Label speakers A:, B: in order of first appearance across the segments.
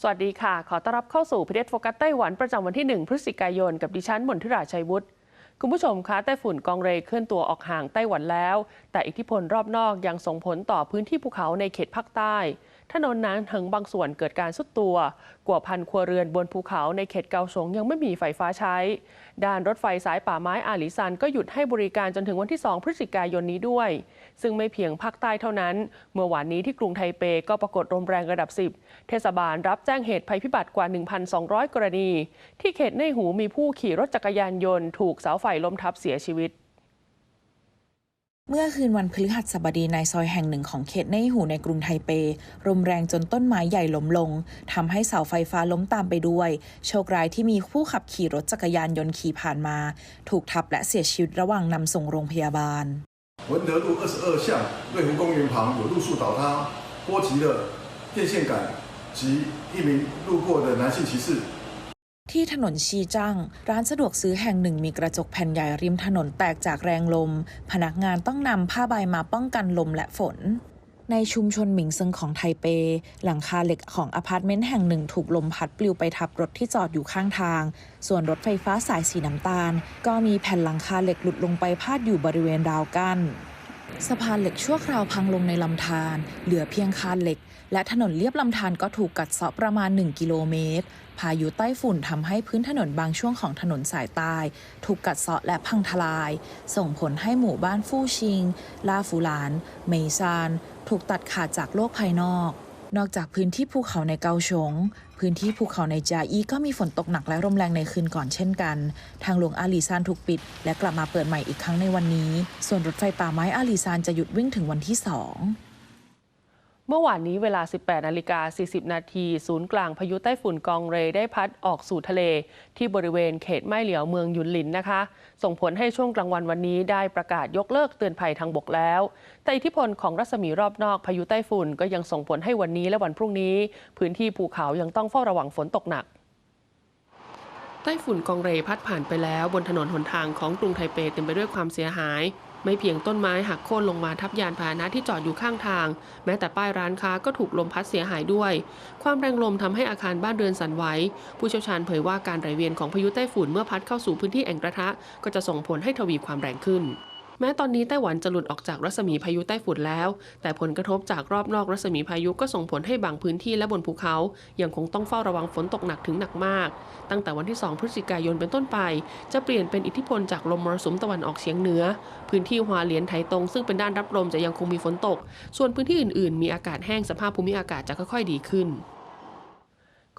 A: สวัสดีค่ะ ขอต้อนรับเข้าสู่พิเดโฟกัสไต้หวันประจำวันที่ 1 พฤศจิกายน กับดิฉันมนทิราชัยวุฒิคุณผู้ชมคะไต้ฝุ่นกองเรเคลื่อนตัวออกห่างไต้หวันแล้ว แต่อิทธิพลรอบนอกยังส่งผลต่อพื้นที่ภูเขาในเขตภาคใต้ ถนนนั้นถึงบางส่วนเกิดการสุดตัว กว่าพันครัวเรือนบนภูเขาในเขตเกาสงยังไม่มีไฟฟ้าใช้ ด้านรถไฟสายป่าไม้อาลีซันก็หยุดให้บริการจนถึงวันที่ 2 พฤศจิกายนนี้ด้วย ซึ่งไม่เพียงภาคใต้เท่านั้น เมื่อวานนี้ที่กรุงไทเปก็ปรากฏลมแรงระดับ 10 เทศบาลรับแจ้งเหตุภัยพิบัติกว่า 1,200 กรณี ที่เขตในหูมีผู้ขี่รถจักรยานยนต์ถูกเสาไฟล้มทับเสียชีวิต
B: เมื่อคืนวันพฤหัสบดีในซอยแห่งหนึ่งของเขตในหูในกรุงไทเปลมแรงจนต้นไม้ใหญ่ล้มลงทำให้เสาไฟฟ้าล้มตามไปด้วย โชคร้ายที่มีผู้ขับขี่รถจักรยานยนต์ขี่ผ่านมา ถูกทับและเสียชีวิตระหว่างนำส่งโรงพยาบาล
C: 文德路二十二巷瑞湖公园旁有路树倒塌，波及了电线杆及一名路过的男性骑士。
B: ที่ถนนชีจั่งร้านสะดวกซื้อแห่งหนึ่งมีกระจกแผ่นใหญ่ริมถนนแตกจากแรงลม พนักงานต้องนำผ้าใบมาป้องกันลมและฝน ในชุมชนหมิงเซิงของไทเป หลังคาเหล็กของอพาร์ตเมนต์แห่งหนึ่งถูกลมพัดปลิวไปทับรถที่จอดอยู่ข้างทาง ส่วนรถไฟฟ้าสายสีน้ำตาล ก็มีแผ่นหลังคาเหล็กหลุดลงไปพาดอยู่บริเวณราวกั้น สะพานเหล็กชั่วคราวพังลงในลำธารเหลือเพียงคานเหล็ก และถนนเลียบลำธารก็ถูกกัดเซาะประมาณ 1 กิโลเมตร พายุใต้ฝุ่นทำให้พื้นถนนบางช่วงของถนนสายใต้ถูกกัดเซาะและพังทลาย ส่งผลให้หมู่บ้านฟู่ชิง ลาฟูหลาน เมยซาน ถูกตัดขาดจากโลกภายนอก นอกจากพื้นที่ภูเขาในเกาชง พื้นที่ภูเขาในจาอีก็มีฝนตกหนักและลมแรงในคืนก่อนเช่นกัน ทางหลวงอาลีซานถูกปิด และกลับมาเปิดใหม่อีกครั้งในวันนี้ ส่วนรถไฟป่าไม้อาลีซานจะหยุดวิ่งถึงวันที่สอง
A: เมื่อวานนี้เวลา 18 นาฬิกา 40 นาที ศูนย์กลางพายุไต้ฝุ่นกองเรได้พัดออกสู่ทะเล ที่บริเวณเขตไม่เหลียวเมืองยุนหลินนะคะ ส่งผลให้ช่วงกลางวันวันนี้ได้ประกาศยกเลิกเตือนภัยทางบกแล้ว แต่อิทธิพลของรัศมีรอบนอกพายุไต้ฝุ่นก็ยังส่งผลให้วันนี้และวันพรุ่งนี้ พื้นที่ภูเขายังต้องเฝ้าระวังฝนตกหนักไต้ฝุ่นกองเรพัดผ่านไปแล้ว บนถนนหนทางของกรุงไทเปเต็มไปด้วยความเสียหาย ไม่เพียงต้นไม้หักโค่นลงมาทับยานพาหนะที่จอดอยู่ข้างทาง แม้แต่ป้ายร้านค้าก็ถูกลมพัดเสียหายด้วย ความแรงลมทำให้อาคารบ้านเรือนสั่นไหวผู้เชี่ยวชาญเผยว่าการไหลเวียนของพายุไต้ฝุ่นเมื่อพัดเข้าสู่พื้นที่แอ่งกระทะ ก็จะส่งผลให้ทวีความแรงขึ้น แม้ตอนนี้ไต้หวันจะหลุดออกจากรัศมีพายุไต้ฝุ่นแล้ว แต่ผลกระทบจากรอบนอกรัศมีพายุก็ส่งผลให้บางพื้นที่และบนภูเขา ยังคงต้องเฝ้าระวังฝนตกหนักถึงหนักมาก ตั้งแต่วันที่ 2 พฤศจิกายนเป็นต้นไป จะเปลี่ยนเป็นอิทธิพลจากลมมรสุมตะวันออกเฉียงเหนือ พื้นที่ฮวาเลียนไถตรงซึ่งเป็นด้านรับลมจะยังคงมีฝนตก ส่วนพื้นที่อื่น ๆ มีอากาศแห้งสภาพภูมิอากาศจะค่อยๆดีขึ้น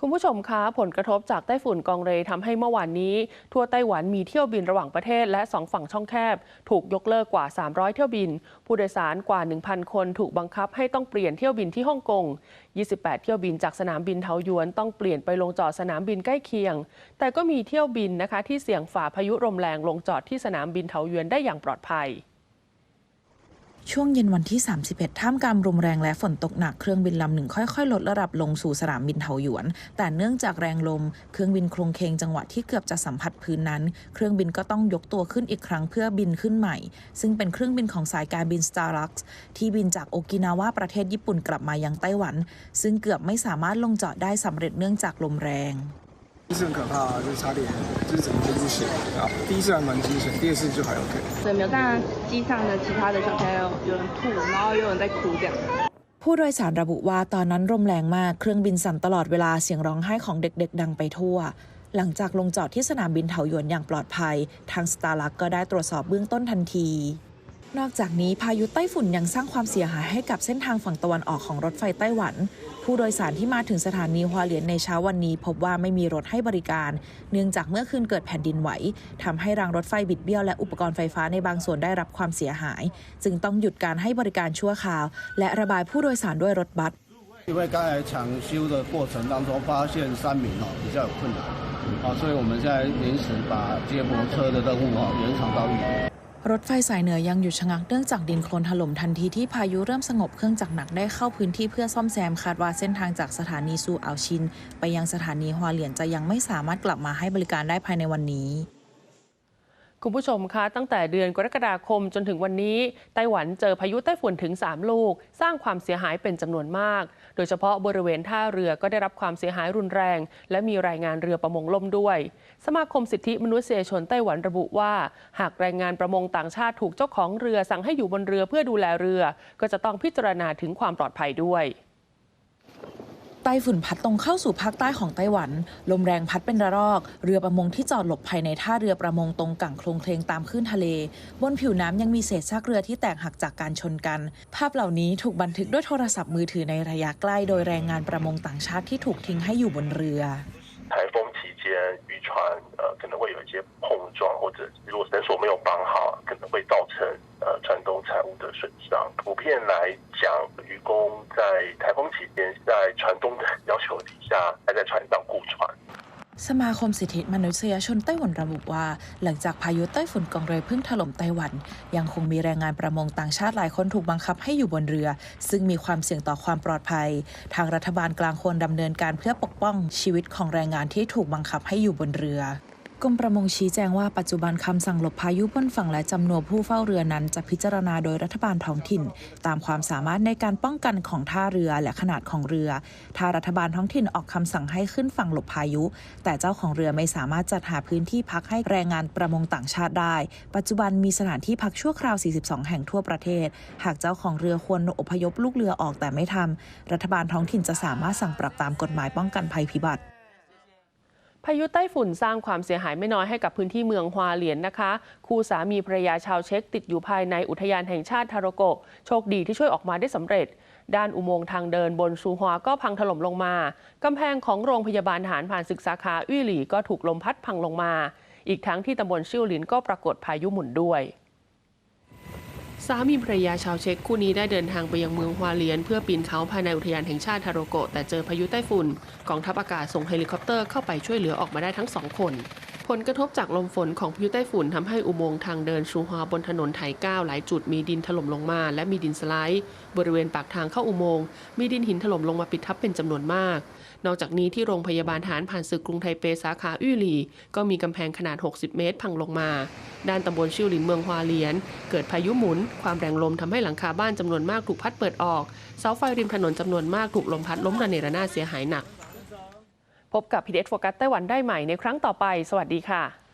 A: คุณผู้ชมคะผลกระทบจากไต้ฝุ่นกองเรทำให้เมื่อวานนี้ ทั่วไต้หวันมีเที่ยวบินระหว่างประเทศและสองฝั่งช่องแคบ ถูกยกเลิกกว่า 300 เที่ยวบิน ผู้โดยสารกว่า 1,000 คนถูกบังคับให้ต้องเปลี่ยนเที่ยวบินที่ฮ่องกง 28 เที่ยวบินจากสนามบินเทาหยวนต้องเปลี่ยนไปลงจอดสนามบินใกล้เคียง แต่ก็มีเที่ยวบินนะคะที่เสี่ยงฝ่าพายุลมแรงลงจอดที่สนามบินเทาหยวนได้อย่างปลอดภัย
B: ช่วงเย็นวันที่ 31 ท่ามกลางลมแรงและฝนตกหนัก เครื่องบินลำหนึ่งค่อยๆ ลดระดับลงสู่สนามบินเถาหยวน แต่เนื่องจากแรงลม เครื่องบินโครงเคงจังหวะที่เกือบจะสัมผัสพื้นนั้น เครื่องบินก็ต้องยกตัวขึ้นอีกครั้งเพื่อบินขึ้นใหม่ ซึ่งเป็นเครื่องบินของสายการบิน Starlux ที่บินจากโอกินาวาประเทศญี่ปุ่นกลับมายังไต้หวัน ซึ่งเกือบไม่สามารถลงจอดได้สำเร็จเนื่องจากลมแรง
D: 是很可怕啊，就是差点就是整个就不行啊。第一次还蛮惊险，第二次就还 OK。
E: 所以没有。当然，机上的其他的小朋友有人吐，然后有人在哭这样。
B: ผู้โดยสารระบุว่าตอนนั้นลมแรงมาก เครื่องบินสั่นตลอดเวลาเสียงร้องไห้ของเด็กๆ ดังไปทั่ว หลังจากลงจอดที่สนามบินเถาหยวนอย่างปลอดภัย ทางสตาร์ลักก็ได้ตรวจสอบเบื้องต้นทันที นอกจากนี้พายุไต้ฝุ่นยังสร้างความเสียหายให้กับเส้นทางฝั่งตะวันออกของรถไฟไต้หวัน ผู้โดยสารที่มาถึงสถานีฮวาเหลียนในเช้าวันนี้ พบว่าไม่มีรถให้บริการ เนื่องจากเมื่อคืนเกิดแผ่นดินไหวทำให้รางรถไฟบิดเบี้ยวและอุปกรณ์ไฟฟ้าในบางส่วนได้รับความเสียหาย จึงต้องหยุดการให้บริการชั่วคราว และระบายผู้โดยสารด้วยรถบัส
F: 因为刚才抢修的过程当中，发现三名哦比较有困难，啊，所以我们现在临时把接驳车的任务哦延长到一天。
B: รถไฟสายเหนือยังหยุดชะงักเนื่องจากดินโคลนถล่มทันทีที่พายุเริ่มสงบเครื่องจักรหนักได้เข้าพื้นที่เพื่อซ่อมแซมคาดว่าเส้นทางจากสถานีซูอ่าวชิน ไปยังสถานีฮวาเหลียนจะยังไม่สามารถกลับมาให้บริการได้ภายในวันนี้
A: คุณผู้ชมคะตั้งแต่เดือนกรกฎาคมจนถึงวันนี้ไต้หวันเจอพายุไต้ฝุ่นถึง 3 ลูก สร้างความเสียหายเป็นจำนวนมาก โดยเฉพาะบริเวณท่าเรือก็ได้รับความเสียหายรุนแรง และมีรายงานเรือประมงล่มด้วย สมาคมสิทธิมนุษยชนไต้หวันระบุว่า หากแรงงานประมงต่างชาติถูกเจ้าของเรือสั่งให้อยู่บนเรือเพื่อดูแลเรือ ก็จะต้องพิจารณาถึงความปลอดภัยด้วย
B: ต้ฝุ่นพัดตรงเข้าสู่ภาคใต้ของไต้หวัน ลมแรงพัดเป็นระลอก เรือประมงที่จอดหลบภายในท่าเรือประมงตรงกั่งโคลงเคลงตามคลื่นทะเล บนผิวน้ำยังมีเศษซากเรือที่แตกหักจากการชนกัน ภาพเหล่านี้ถูกบันทึกด้วยโทรศัพท์มือถือในระยะใกล้โดยแรงงานประมงต่างชาติที่ถูกทิ้งให้อยู่บนเรือ
G: 台风期间，渔船呃可能会有一些碰撞，或者如果绳索没有绑好，可能会造成呃船 东财物的损伤。普遍来讲，渔工在台风期间在船东的要求底下，还在船上雇船。
B: สมาคมสิทธิมนุษยชนไต้หวันระบุว่า หลังจากพายุไต้ฝุ่นกองเรยเพิ่งถล่มไต้หวัน ยังคงมีแรงงานประมงต่างชาติหลายคนถูกบังคับให้อยู่บนเรือ ซึ่งมีความเสี่ยงต่อความปลอดภัย ทางรัฐบาลกลางควรดำเนินการเพื่อปกป้องชีวิตของแรงงานที่ถูกบังคับให้อยู่บนเรือ กรมประมงชี้แจงว่าปัจจุบันคำสั่งหลบพายุบนฝั่งและจำนวนผู้เฝ้าเรือนั้น จะพิจารณาโดยรัฐบาลท้องถิ่น ตามความสามารถในการป้องกันของท่าเรือและขนาดของเรือ ถ้ารัฐบาลท้องถิ่นออกคำสั่งให้ขึ้นฝั่งหลบพายุ แต่เจ้าของเรือไม่สามารถจัดหาพื้นที่พักให้แรงงานประมงต่างชาติได้ ปัจจุบันมีสถานที่พักชั่วคราว 42 แห่งทั่วประเทศ หากเจ้าของเรือควรอพยพลูกเรือออกแต่ไม่ทำรัฐบาลท้องถิ่นจะสามารถสั่งปรับตามกฎหมายป้องกันภัยพิบัติ
A: พายุไต้ฝุ่นสร้างความเสียหายไม่น้อยให้กับพื้นที่เมืองฮวาเหลียนนะคะ คู่สามีภรรยาชาวเช็กติดอยู่ภายในอุทยานแห่งชาติทาโรโกะโชคดีที่ช่วยออกมาได้สำเร็จ ด้านอุโมงค์ทางเดินบนซูฮวาก็พังถล่มลงมากำแพงของโรงพยาบาลหานผ่านศึกสาขาอุ้ยหลี่ก็ถูกลมพัดพังลงมา อีกทั้งที่ตำบลชิวหลินก็ปรากฏพายุหมุนด้วย สามีภรรยาชาวเช็กคู่นี้ได้เดินทางไปยังเมืองฮวาเลียน เพื่อปีนเขาภายในอุทยานแห่งชาติทาโรโกะแต่เจอพายุไต้ฝุ่นกองทัพอากาศส่งเฮลิคอปเตอร์เข้าไปช่วยเหลือออกมาได้ทั้งสองคน ผลกระทบจากลมฝนของพายุไต้ฝุ่นทำให้อุโมงค์ทางเดินชูฮวาบนถนนไถก้าวหลายจุดมีดินถล่มลงมาและมีดินสไลด์บริเวณปากทางเข้าอุโมงค์มีดินหินถล่มลงมาปิดทับเป็นจำนวนมากนอกจากนี้ที่โรงพยาบาลทหารผ่านศึกกรุงไทเปสาขาอื้อหลี ก็มีกำแพงขนาด 60 เมตร พังลงมา ด้านตำบลชิวหลินเมืองฮวาเลียน เกิดพายุหมุน ความแรงลมทำให้หลังคาบ้านจำนวนมากถูกพัดเปิดออก เสาไฟริมถนนจำนวนมากถูกลมพัดล้มระเนระนาดเสียหายหนัก พบกับพีเดโฟกัสไต้หวันได้ใหม่ในครั้งต่อไป สวัสดีค่ะ